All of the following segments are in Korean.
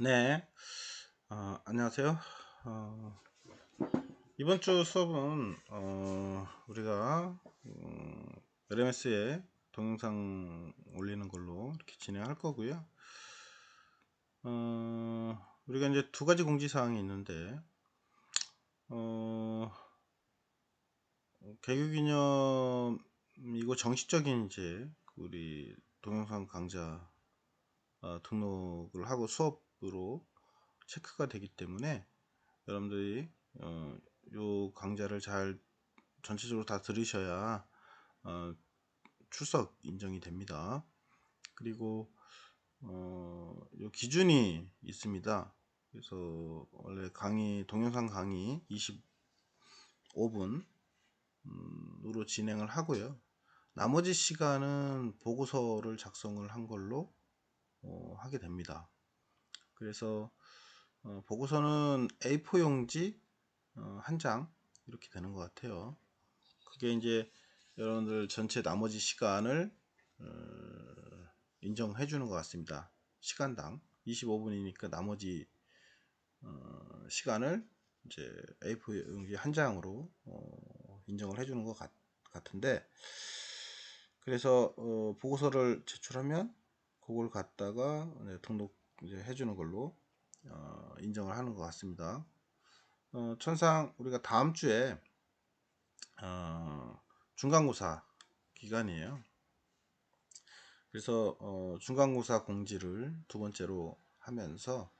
네, 어, 안녕하세요. 어, 이번 주 수업은 어, 우리가 음, LMS에 동영상 올리는 걸로 이렇게 진행할 거고요. 어, 우리가 이제 두 가지 공지 사항이 있는데 어, 개교기념이고 정식적인 이제 우리 동영상 강좌 어, 등록을 하고 수업 으로 체크가 되기 때문에 여러분들이 어, 요 강좌를 잘 전체적으로 다 들으셔야 어, 출석 인정이 됩니다. 그리고 어, 요 기준이 있습니다. 그래서 원래 강의 동영상 강의 25분 으로 진행을 하고요. 나머지 시간은 보고서를 작성을 한 걸로 어, 하게 됩니다. 그래서 어, 보고서는 A4 용지 어, 한장 이렇게 되는 것 같아요. 그게 이제 여러분들 전체 나머지 시간을 어, 인정해 주는 것 같습니다. 시간당 25분이니까 나머지 어, 시간을 이제 A4 용지 한 장으로 어, 인정을 해 주는 것 같, 은데 그래서 어, 보고서를 제출하면 그걸 갖다가 네, 등록 이제 해주는 걸로 어, 인정을 하는 것 같습니다. 어, 천상 우리가 다음 주에 어, 중간고사 기간이에요. 그래서 어, 중간고사 공지를 두 번째로 하면서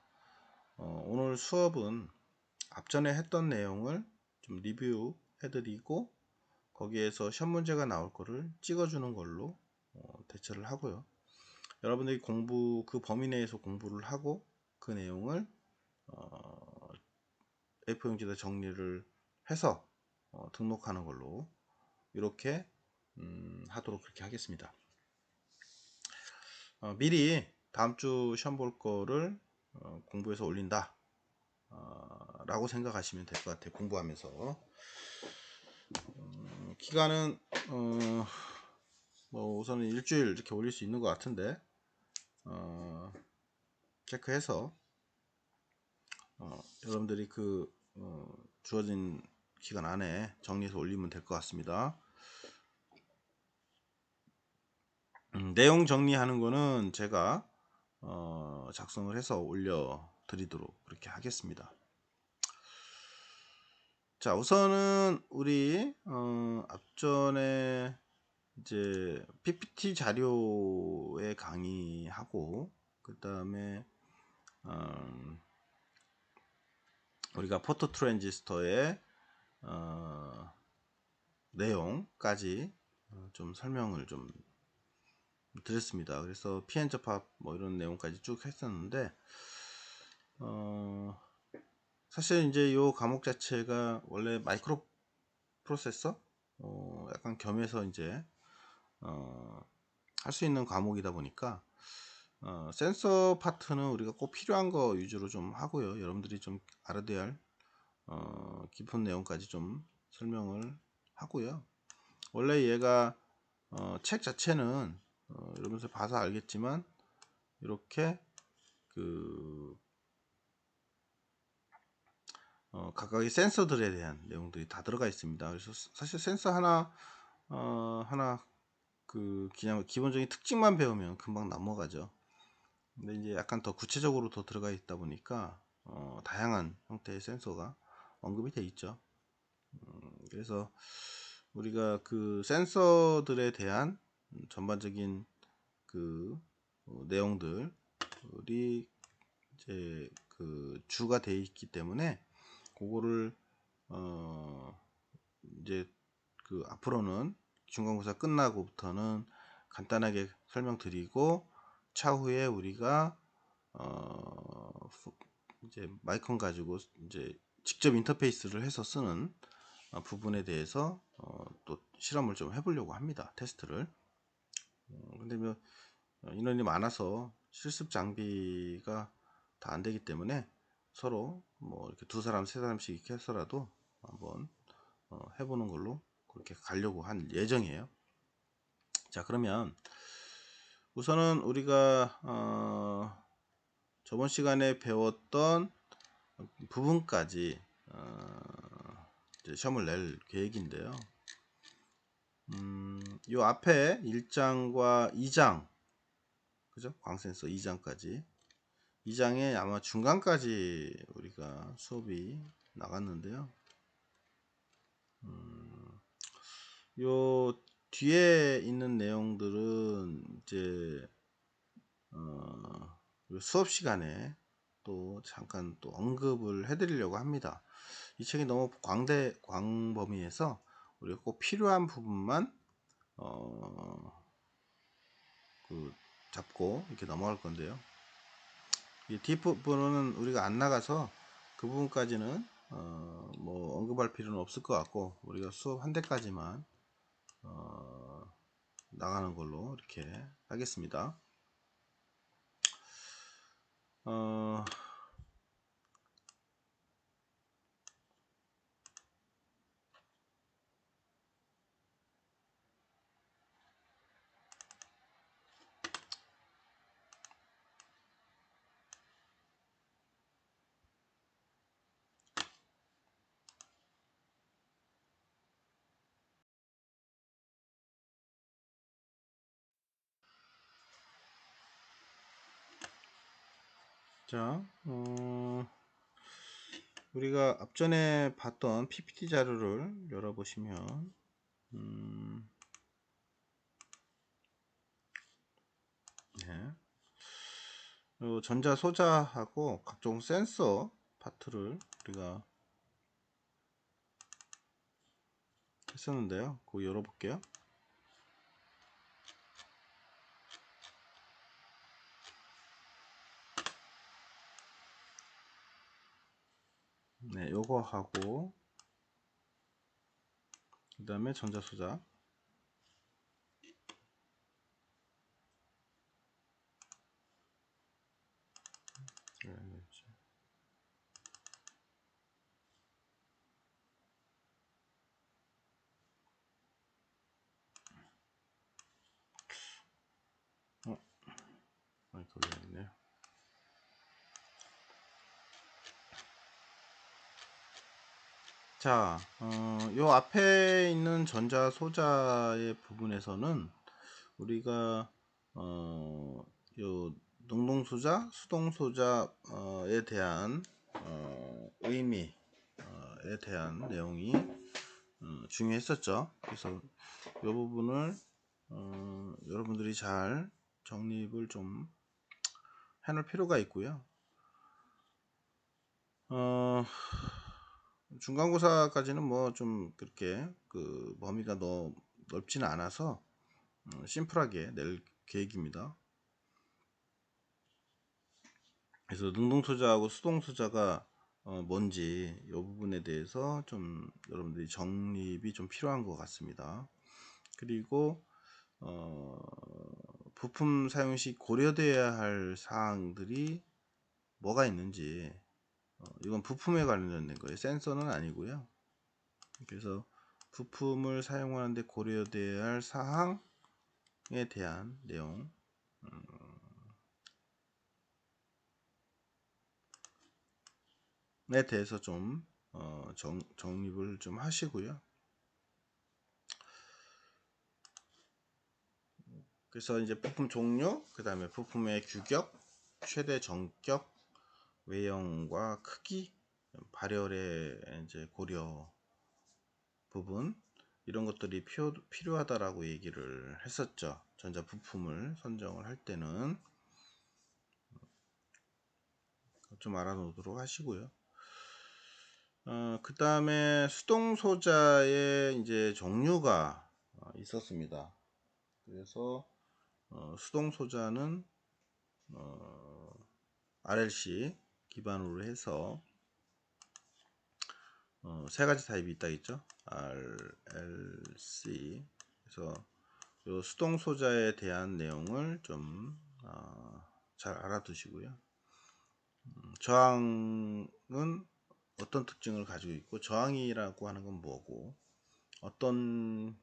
어, 오늘 수업은 앞전에 했던 내용을 좀 리뷰 해드리고 거기에서 시험 문제가 나올 거를 찍어주는 걸로 어, 대처를 하고요. 여러분들이 공부 그 범위 내에서 공부를 하고 그 내용을 어, A4용지에 정리를 해서 어, 등록하는 걸로 이렇게 음, 하도록 그렇게 하겠습니다. 어, 미리 다음 주 시험 볼 거를 어, 공부해서 올린다 어, 라고 생각하시면 될 것 같아요. 공부하면서 음, 기간은 어, 뭐 우선은 일주일 이렇게 올릴 수 있는 것 같은데 어, 체크해서 어, 여러분들이 그 어, 주어진 기간 안에 정리해서 올리면 될 것 같습니다. 음, 내용 정리하는 거는 제가 어, 작성을 해서 올려 드리도록 그렇게 하겠습니다. 자 우선은 우리 어, 앞전에 이제 PPT 자료에 강의하고 그 다음에 음, 우리가 포토 트랜지스터의 어, 내용까지 어, 좀 설명을 좀 드렸습니다. 그래서 PN 접합 뭐 이런 내용까지 쭉 했었는데 어, 사실 이제 이 과목 자체가 원래 마이크로 프로세서 어, 약간 겸해서 이제 어, 할 수 있는 과목이다 보니까 어, 센서 파트는 우리가 꼭 필요한 거 위주로 좀 하고요. 여러분들이 좀 알아둬야 할 어, 깊은 내용까지 좀 설명을 하고요. 원래 얘가 어, 책 자체는 어, 여러분들 봐서 알겠지만 이렇게 그 어, 각각의 센서들에 대한 내용들이 다 들어가 있습니다. 그래서 사실 센서 하나 어, 하나 그 그냥 기본적인 특징만 배우면 금방 넘어가죠. 근데 이제 약간 더 구체적으로 더 들어가 있다 보니까 어, 다양한 형태의 센서가 언급이 돼 있죠. 음, 그래서 우리가 그 센서들에 대한 전반적인 그 어, 내용들이 이제 그 주가 돼 있기 때문에 그거를 어 이제 그 앞으로는 중간고사 끝나고부터는 간단하게 설명드리고 차후에 우리가 어 이제 마이콘 가지고 이제 직접 인터페이스를 해서 쓰는 어 부분에 대해서 어 또 실험을 좀 해보려고 합니다. 테스트를. 어 근데 뭐 인원이 많아서 실습 장비가 다 안 되기 때문에 서로 뭐 이렇게 두 사람 세 사람씩 이렇게 해서라도 한번 어 해보는 걸로 그렇게 가려고 한 예정이에요. 자 그러면 우선은 우리가 어 저번 시간에 배웠던 부분까지 어, 시험을 낼 계획인데요. 음, 요 앞에 1장과 2장 그죠? 광센서 2장까지 2장에 아마 중간까지 우리가 수업이 나갔는데요. 음, 요 뒤에 있는 내용들은 이제 어, 수업 시간에 또 잠깐 또 언급을 해드리려고 합니다. 이 책이 너무 광대 광범위해서 우리가 꼭 필요한 부분만 어, 그 잡고 이렇게 넘어갈 건데요. 이 뒷부분은 우리가 안 나가서 그 부분까지는 어, 뭐 언급할 필요는 없을 것 같고 우리가 수업 한 대까지만 어, 나가는 걸로 이렇게 하겠습니다. 어, 자, 어, 우리가 앞전에 봤던 PPT 자료를 열어보시면, 음, 네. 요 전자 소자하고 각종 센서 파트를 우리가 했었는데요. 그거 열어볼게요. 네, 요거 하고 그 다음에 전자소자 어, 많이 돌려야겠네요. 자, 어, 요 앞에 있는 전자 소자의 부분에서는 우리가 어, 요 능동 소자, 수동 소자에 대한 어, 의미에 대한 내용이 어, 중요했었죠. 그래서 이 부분을 어, 여러분들이 잘 정립을 좀 해놓을 필요가 있고요. 어, 중간고사까지는 뭐 좀 그렇게 그 범위가 너무 넓지는 않아서 음, 심플하게 낼 계획입니다. 그래서 능동투자하고 수동투자가 어 뭔지 이 부분에 대해서 좀 여러분들이 정립이 좀 필요한 것 같습니다. 그리고 어 부품 사용 시 고려되어야 할 사항들이 뭐가 있는지 어, 이건 부품에 관련된 거예요. 센서는 아니고요. 그래서 부품을 사용하는데 고려되어야 할 사항에 대한 내용 음, 에 대해서 좀 어, 정, 정립을 좀 하시고요. 그래서 이제 부품 종류, 그 다음에 부품의 규격, 최대 정격, 외형과 크기, 발열의 이제 고려 부분 이런 것들이 필요, 필요하다라고 얘기를 했었죠. 전자 부품을 선정을 할 때는 좀 알아놓도록 하시고요. 어, 그 다음에 수동 소자의 이제 종류가 어, 있었습니다. 그래서 어, 수동 소자는 어, RLC 기반으로 해서 어, 세 가지 타입이 있다 했죠. RLC 그래서 요 수동 소자에 대한 내용을 좀잘 어, 알아두시고요. 음, 저항은 어떤 특징을 가지고 있고 저항이라고 하는 건 뭐고 어떤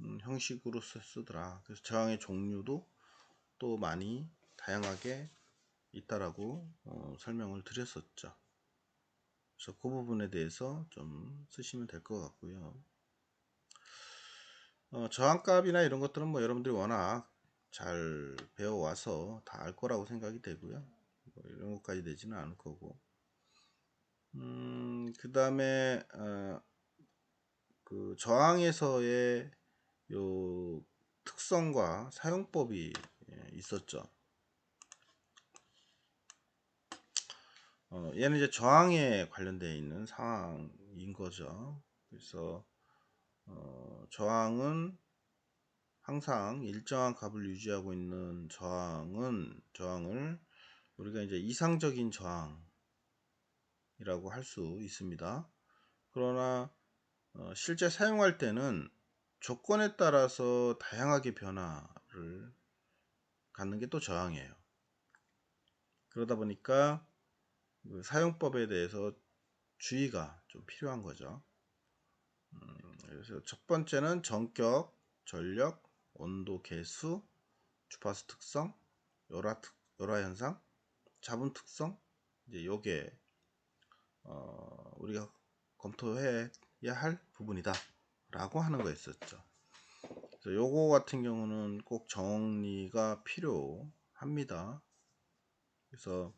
음, 형식으로 쓰더라. 그래서 저항의 종류도 또 많이 다양하게 있다라고 어, 설명을 드렸었죠. 그래서 그 부분에 대해서 좀 쓰시면 될 것 같고요. 어, 저항값이나 이런 것들은 뭐 여러분들이 워낙 잘 배워와서 다 알 거라고 생각이 되고요. 뭐 이런 것까지 되지는 않을 거고. 음, 그 다음에, 어, 그 저항에서의 요 특성과 사용법이 예, 있었죠. 어, 얘는 이제 저항에 관련되어 있는 상황인 거죠. 그래서 어, 저항은 항상 일정한 값을 유지하고 있는 저항은 저항을 우리가 이제 이상적인 저항이라고 할 수 있습니다. 그러나 어, 실제 사용할 때는 조건에 따라서 다양하게 변화를 갖는 게 또 저항이에요. 그러다 보니까 그 사용법에 대해서 주의가 좀 필요한 거죠. 음, 그래서 첫 번째는 전격, 전력, 온도 개수, 주파수 특성, 열화, 특, 열화 현상, 자분 특성, 이제 요게 어, 우리가 검토해야 할 부분이다 라고 하는 거였었죠. 그래서 요거 같은 경우는 꼭 정리가 필요합니다. 그래서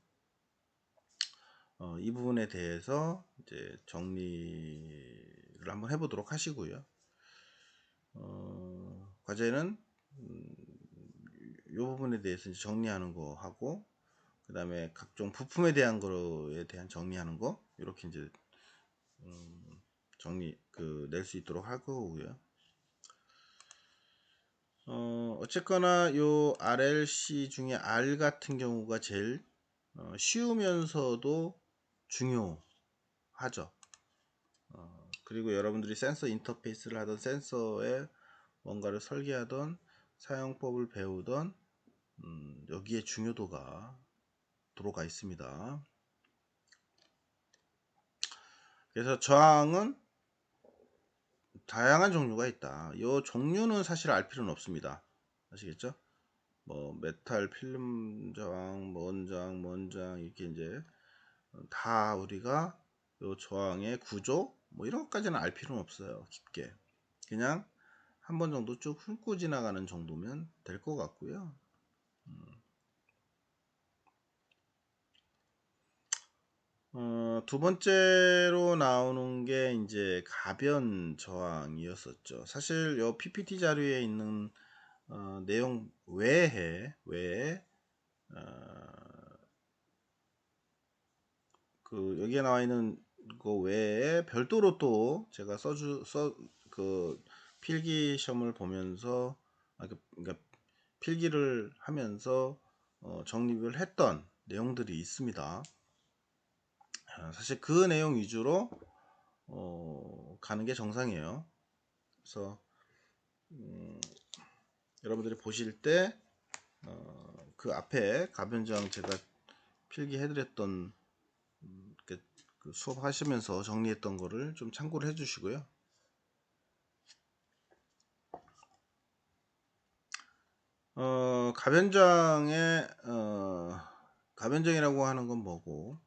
어, 이 부분에 대해서 이제 정리를 한번 해보도록 하시고요. 어, 과제는 음, 이 부분에 대해서 정리하는 거 하고 그 다음에 각종 부품에 대한 거에 대한 정리하는 거 이렇게 이제 음, 정리 그 낼 수 있도록 할 거고요. 어, 어쨌거나 요 RLC 중에 R 같은 경우가 제일 어, 쉬우면서도 중요하죠. 어, 그리고 여러분들이 센서 인터페이스를 하던 센서에 뭔가를 설계하던 사용법을 배우던 음, 여기에 중요도가 들어가 있습니다. 그래서 저항은 다양한 종류가 있다. 이 종류는 사실 알 필요는 없습니다. 아시겠죠? 뭐 메탈 필름 저항, 먼장, 먼장 이렇게 이제 다 우리가 요 저항의 구조 뭐 이런 것까지는 알 필요는 없어요 깊게. 그냥 한 번 정도 쭉 훑고 지나가는 정도면 될 것 같고요. 음. 어, 두 번째로 나오는 게 이제 가변 저항이었었죠. 사실 요 PPT 자료에 있는 어, 내용 외에 외에 어, 그 여기에 나와 있는 거 외에 별도로 또 제가 써주 써 그 필기 시험을 보면서 아, 그, 그러니까 필기를 하면서 어, 정립을 했던 내용들이 있습니다. 아, 사실 그 내용 위주로 어, 가는 게 정상이에요. 그래서 음, 여러분들이 보실 때그 어, 그 앞에 가변장 제가 필기해드렸던 그 수업하시면서 정리했던 거를 좀 참고를 해 주시고요. 어, 가변장의 어, 가변장이라고 하는 건 뭐고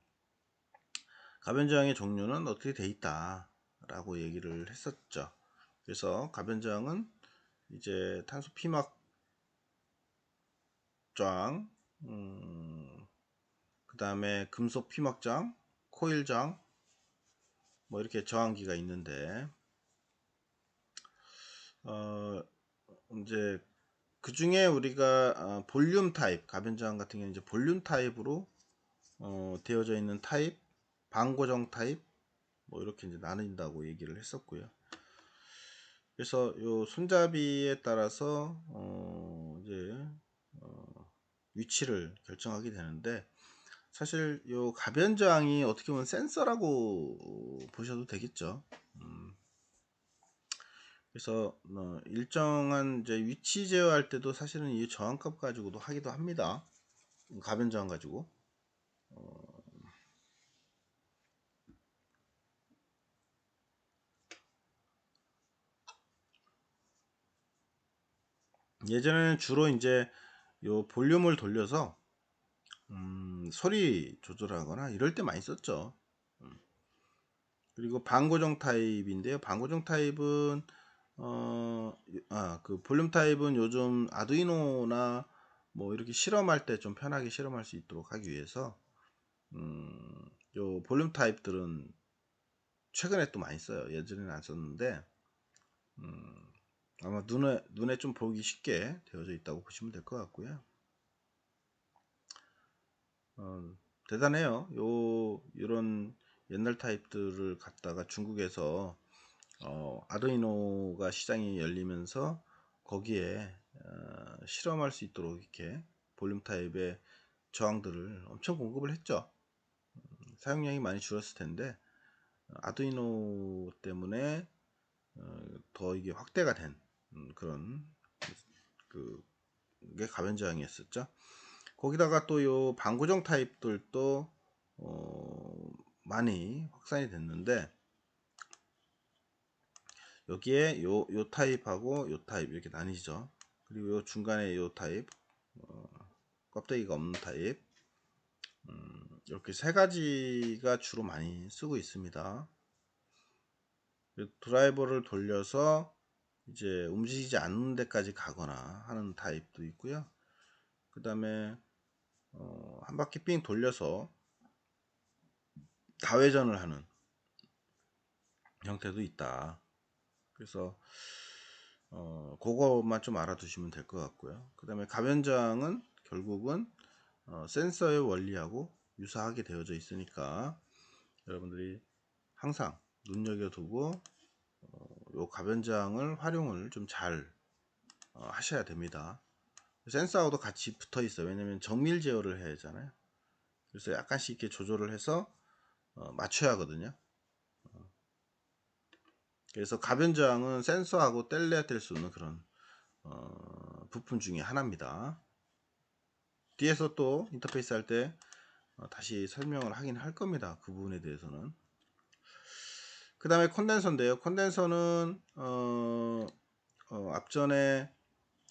가변장의 종류는 어떻게 돼 있다 라고 얘기를 했었죠 그래서 가변장은 이제 탄소 피막장 음, 그 다음에 금속 피막장 코일장. 뭐 이렇게 저항기가 있는데. 어 이제 그 중에 우리가 어, 볼륨 타입 가변 저항 같은 경우는 이제 볼륨 타입으로 어, 되어져 있는 타입 방고정 타입 뭐 이렇게 이제 나뉜다고 얘기를 했었고요. 그래서 요 손잡이에 따라서 어, 이제 어, 위치를 결정하게 되는데 사실 요 가변 저항이 어떻게 보면 센서라고 보셔도 되겠죠. 음. 그래서 어 일정한 이제 위치 제어할 때도 사실은 이 저항값 가지고도 하기도 합니다. 가변 저항 가지고. 어 예전에는 주로 이제 요 볼륨을 돌려서 음 음, 소리 조절하거나 이럴 때 많이 썼죠. 음. 그리고 반고정 타입인데요. 반고정 타입은 어, 아, 그 볼륨 타입은 요즘 아두이노나 뭐 이렇게 실험할 때 좀 편하게 실험할 수 있도록 하기 위해서 음, 요 볼륨 타입들은 최근에 또 많이 써요. 예전에는 안 썼는데 음, 아마 눈에 눈에 좀 보기 쉽게 되어져 있다고 보시면 될 것 같고요. 어, 대단해요. 요 이런 옛날 타입들을 갖다가 중국에서 어, 아두이노가 시장이 열리면서 거기에 어, 실험할 수 있도록 이렇게 볼륨 타입의 저항들을 엄청 공급을 했죠. 음, 사용량이 많이 줄었을 텐데 아두이노 때문에 어, 더 이게 확대가 된 음, 그런 그게 가변 저항이었었죠. 거기다가 또 요 방고정 타입들도 어, 많이 확산이 됐는데 여기에 요, 요 타입하고 요 타입 이렇게 나뉘죠. 그리고 요 중간에 요 타입 어, 껍데기가 없는 타입 음, 이렇게 세 가지가 주로 많이 쓰고 있습니다. 드라이버를 돌려서 이제 움직이지 않는 데까지 가거나 하는 타입도 있고요. 그 다음에 어, 한 바퀴 삥 돌려서 다회전을 하는 형태도 있다. 그래서 어, 그것만 좀 알아두시면 될 것 같고요. 그 다음에 가변장은 결국은 어, 센서의 원리하고 유사하게 되어져 있으니까 여러분들이 항상 눈여겨두고 어, 요 가변장을 활용을 좀잘 어, 하셔야 됩니다. 센서하고도 같이 붙어 있어요. 왜냐면 정밀 제어를 해야 하잖아요. 그래서 약간씩 이렇게 조절을 해서 어, 맞춰야 하거든요. 어. 그래서 가변장은 센서하고 뗄래야 뗄 수 없는 그런 어, 부품 중에 하나입니다. 뒤에서 또 인터페이스 할때 어, 다시 설명을 하긴 할 겁니다. 그 부분에 대해서는. 그 다음에 콘덴서인데요. 콘덴서는 어, 어, 앞전에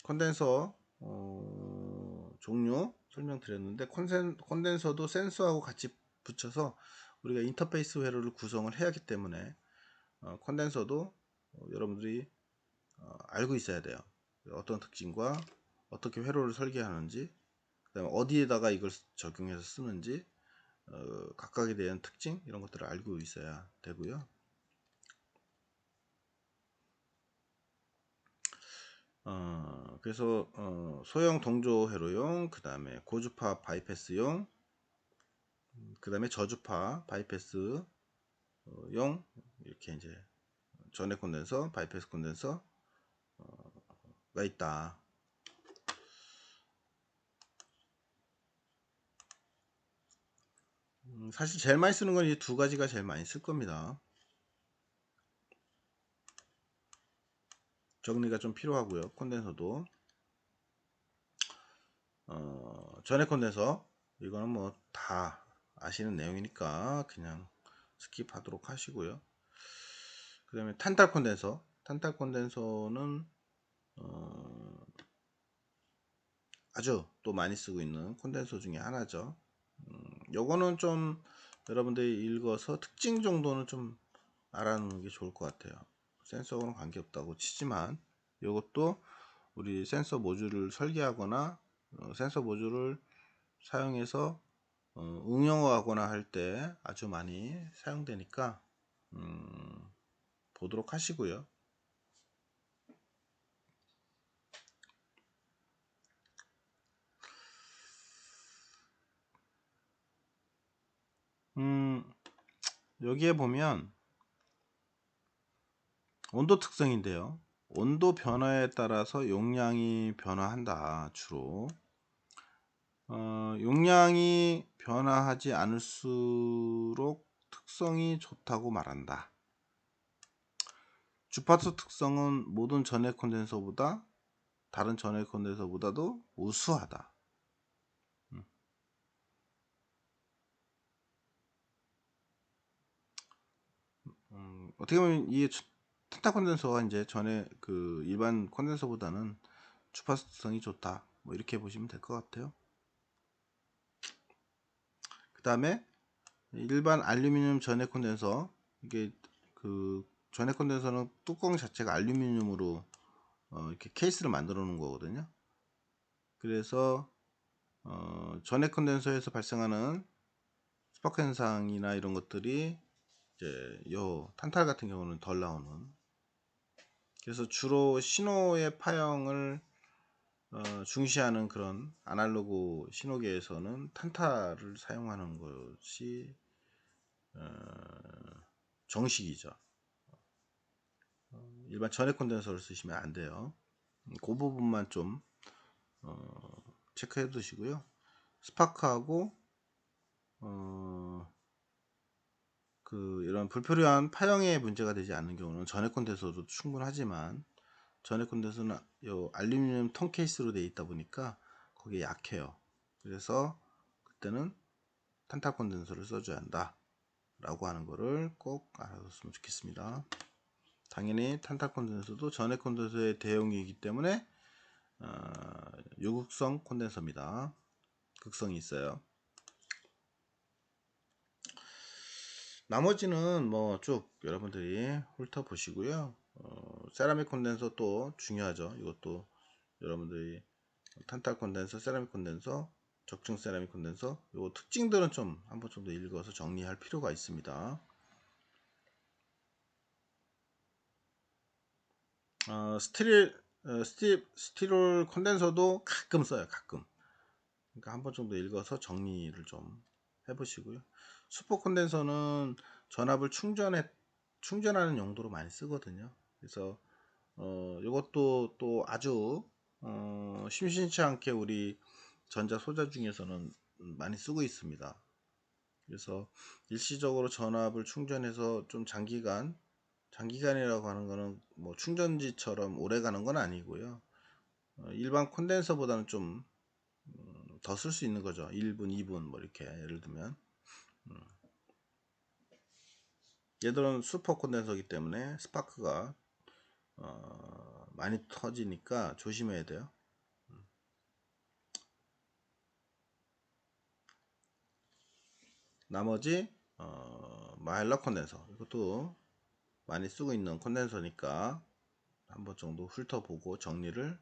콘덴서 어, 종류 설명드렸는데 콘센, 콘덴서도 센서하고 같이 붙여서 우리가 인터페이스 회로를 구성을 해야 하기 때문에 어, 콘덴서도 어, 여러분들이 어, 알고 있어야 돼요. 어떤 특징과 어떻게 회로를 설계하는지 그다음에 어디에다가 이걸 적용해서 쓰는지 어, 각각에 대한 특징 이런 것들을 알고 있어야 되고요. 어, 그래서 어, 소형 동조 회로용, 그 다음에 고주파 바이패스용, 그 다음에 저주파 바이패스용 이렇게 이제 전해 콘덴서, 바이패스 콘덴서가 있다. 음, 사실 제일 많이 쓰는 건 이 두 가지가 제일 많이 쓸 겁니다. 정리가 좀 필요하고요. 콘덴서도 어, 전에 콘덴서 이거는 뭐 다 아시는 내용이니까 그냥 스킵하도록 하시고요. 그 다음에 탄탈 콘덴서 탄탈 콘덴서는 어, 아주 또 많이 쓰고 있는 콘덴서 중에 하나죠. 음, 요거는 좀 여러분들이 읽어서 특징 정도는 좀 알아놓는 게 좋을 것 같아요. 센서하고는 관계없다고 치지만 이것도 우리 센서 모듈을 설계하거나 어, 센서 모듈을 사용해서 어, 응용하거나 할 때 아주 많이 사용되니까 음, 보도록 하시고요. 음, 여기에 보면 온도 특성인데요. 온도 변화에 따라서 용량이 변화한다. 주로 어, 용량이 변화하지 않을수록 특성이 좋다고 말한다. 주파수 특성은 모든 전해 콘덴서보다 다른 전해 콘덴서보다도 우수하다. 음. 음, 어떻게 보면 이 게 타타 콘덴서가 이제 전에 그 일반 콘덴서보다는 주파수성이 좋다. 뭐 이렇게 보시면 될 것 같아요. 다음에 일반 알루미늄 전해 콘덴서 이게 그 전해 콘덴서는 뚜껑 자체가 알루미늄으로 어, 이렇게 케이스를 만들어 놓은 거거든요. 그래서 어, 전해 콘덴서에서 발생하는 스파크 현상이나 이런 것들이 이제 요 탄탈 같은 경우는 덜 나오는 그래서 주로 신호의 파형을 어, 중시하는 그런 아날로그 신호계에서는 탄타를 사용하는 것이 어, 정식이죠. 어, 일반 전해 콘덴서를 쓰시면 안 돼요. 그 부분만 좀 어, 체크해 두시고요. 스파크하고 어, 그 이런 불필요한 파형에 문제가 되지 않는 경우는 전해 콘덴서도 충분하지만 전에 콘덴서는 요 알루미늄 통 케이스로 되어 있다 보니까 거기에 약해요. 그래서 그때는 탄탈 콘덴서를 써줘야 한다. 라고 하는 거를 꼭 알아뒀으면 좋겠습니다. 당연히 탄탈 콘덴서도 전해 콘덴서의 대용이기 때문에 어, 요극성 콘덴서입니다. 극성이 있어요. 나머지는 뭐 쭉 여러분들이 훑어보시고요. 어, 세라믹 콘덴서 또 중요하죠. 이것도 여러분들이 탄탈 콘덴서, 세라믹 콘덴서, 적층 세라믹 콘덴서 요 특징들은 좀 한번 정도 읽어서 정리할 필요가 있습니다. 어, 스틸 어, 스티, 스티롤 콘덴서도 가끔 써요. 가끔. 그러니까 한 번 정도 읽어서 정리를 좀 해보시고요. 슈퍼 콘덴서는 전압을 충전해 충전하는 용도로 많이 쓰거든요. 그래서 어 이것도 또 아주 어 심심치 않게 우리 전자 소자 중에서는 많이 쓰고 있습니다. 그래서 일시적으로 전압을 충전해서 좀 장기간 장기간이라고 하는 거는 뭐 충전지처럼 오래 가는 건 아니고요. 어 일반 콘덴서보다는 좀 더 쓸 수 있는 거죠. 1분, 2분 뭐 이렇게 예를 들면 음. 얘들은 슈퍼 콘덴서기 때문에 스파크가 어, 많이 터지니까 조심해야 돼요. 나머지 어, 마일러 콘덴서 이것도 많이 쓰고 있는 콘덴서니까 한번 정도 훑어보고 정리를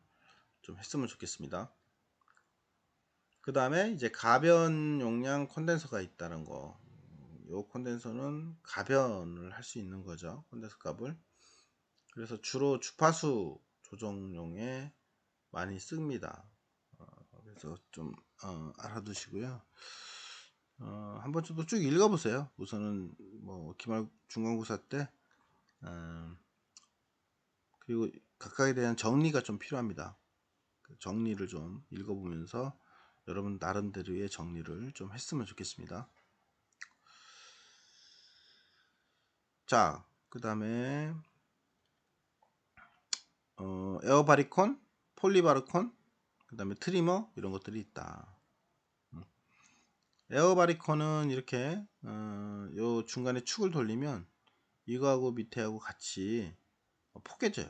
좀 했으면 좋겠습니다. 그 다음에 이제 가변 용량 콘덴서가 있다는 거. 이 콘덴서는 가변을 할 수 있는 거죠. 콘덴서 값을. 그래서 주로 주파수 조정용에 많이 씁니다. 어, 그래서 좀 어, 알아두시고요. 어, 한 번쯤 쭉 읽어보세요. 우선은 뭐 기말 중간고사 때 어, 그리고 각각에 대한 정리가 좀 필요합니다. 그 정리를 좀 읽어보면서 여러분 나름대로의 정리를 좀 했으면 좋겠습니다. 자, 그 다음에 어, 에어바리콘, 폴리바르콘, 그 다음에 트리머 이런 것들이 있다. 음. 에어바리콘은 이렇게 어, 요 중간에 축을 돌리면 이거하고 밑에하고 같이 포개져요.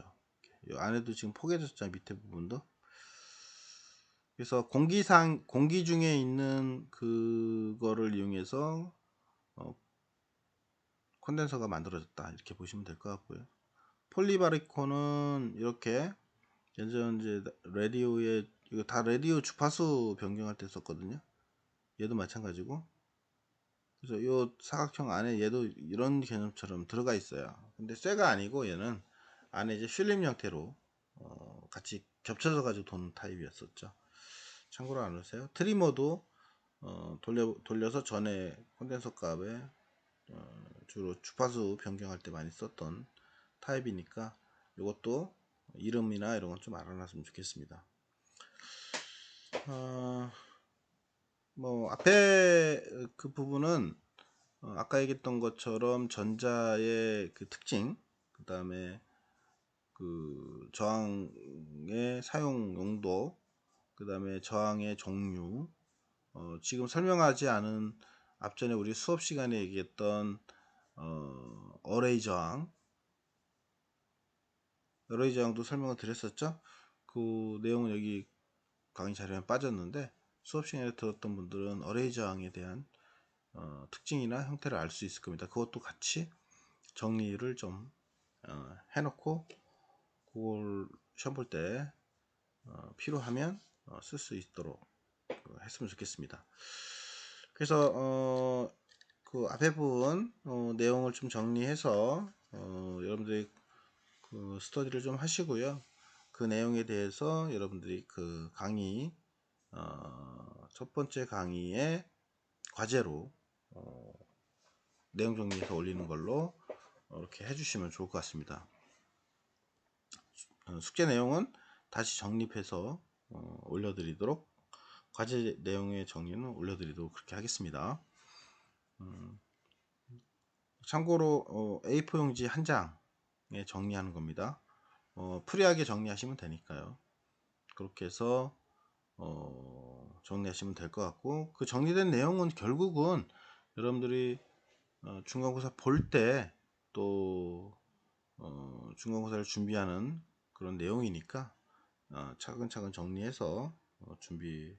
요 안에도 지금 포개졌잖아요. 밑에 부분도. 그래서 공기상 공기 중에 있는 그거를 이용해서 어, 콘덴서가 만들어졌다 이렇게 보시면 될 것 같고요. 폴리바리콘은 이렇게 예전 이제 라디오에 이거 다 라디오 주파수 변경할 때 썼거든요. 얘도 마찬가지고. 그래서 이 사각형 안에 얘도 이런 개념처럼 들어가 있어요. 근데 쇠가 아니고 얘는 안에 이제 필름 형태로 어 같이 겹쳐서 가지고 도는 타입이었었죠. 참고로 알아두세요. 트리머도 어 돌려 돌려서 전에 콘덴서 값에 어 주로 주파수 변경할 때 많이 썼던 타입이니까 이것도 이름이나 이런 건 좀 알아놨으면 좋겠습니다. 어, 뭐 앞에 그 부분은 어, 아까 얘기했던 것처럼 전자의 그 특징, 그 다음에 그 저항의 사용 용도, 그 다음에 저항의 종류, 어, 지금 설명하지 않은 앞전에 우리 수업 시간에 얘기했던 어, 어레이 저항, 여러 저항도 설명을 드렸었죠. 그 내용은 여기 강의 자료에 빠졌는데 수업 시간에 들었던 분들은 어레이 저항에 대한 어, 특징이나 형태를 알 수 있을 겁니다. 그것도 같이 정리를 좀 어, 해놓고 그걸 시험 볼때 어, 필요하면 쓸 수 있도록 어, 했으면 좋겠습니다. 그래서 어, 그 앞에 부분 어, 내용을 좀 정리해서 어, 여러분들이 그 스터디를 좀 하시고요. 그 내용에 대해서 여러분들이 그 강의 어, 첫 번째 강의의 과제로 어, 내용 정리해서 올리는 걸로 이렇게 해주시면 좋을 것 같습니다. 어, 숙제 내용은 다시 정립해서 어, 올려드리도록 과제 내용의 정리는 올려드리도록 그렇게 하겠습니다. 음, 참고로 어, A4 용지 한 장에 정리하는 겁니다. 어, 프리하게 정리하시면 되니까요. 그렇게 해서 어, 정리하시면 될 것 같고 그 정리된 내용은 결국은 여러분들이 어, 중간고사 볼 때또 어, 중간고사를 준비하는 그런 내용이니까 어, 차근차근 정리해서 어, 준비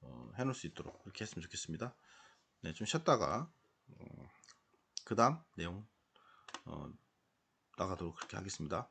어, 해놓을 수 있도록 그렇게 했으면 좋겠습니다. 네, 좀 쉬었다가 어, 그 다음 내용 어, 나가도록 그렇게 하겠습니다.